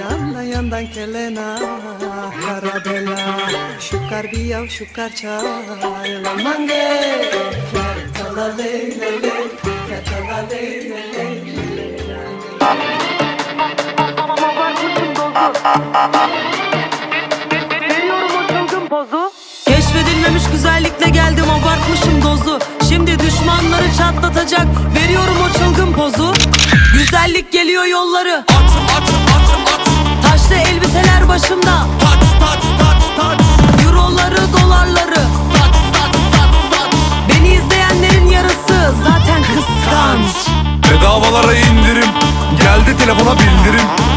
Yandan yandan kelena Karabela Şukar biyav şukar çay. Mange Yatala ley ley ley Yatala ley ley ley o çılgın Keşfedilmemiş güzellikle geldim abartmışım dozu. Şimdi düşmanları çatlatacak Veriyorum o çılgın pozu. Güzellik geliyor yolları başımda Taç taç taç taç. Euroları dolarları. Saç saç saç saç Beni izleyenlerin yarısı zaten kıskanç. Bedavalara indirim. Geldi telefona bildirim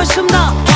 başımda.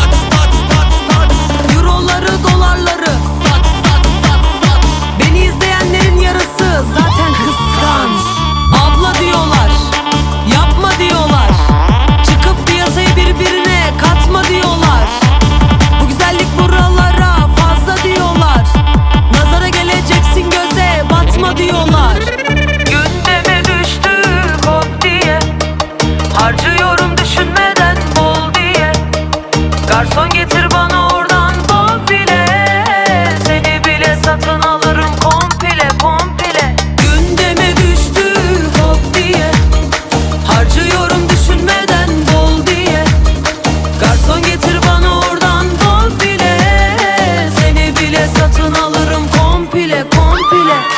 Là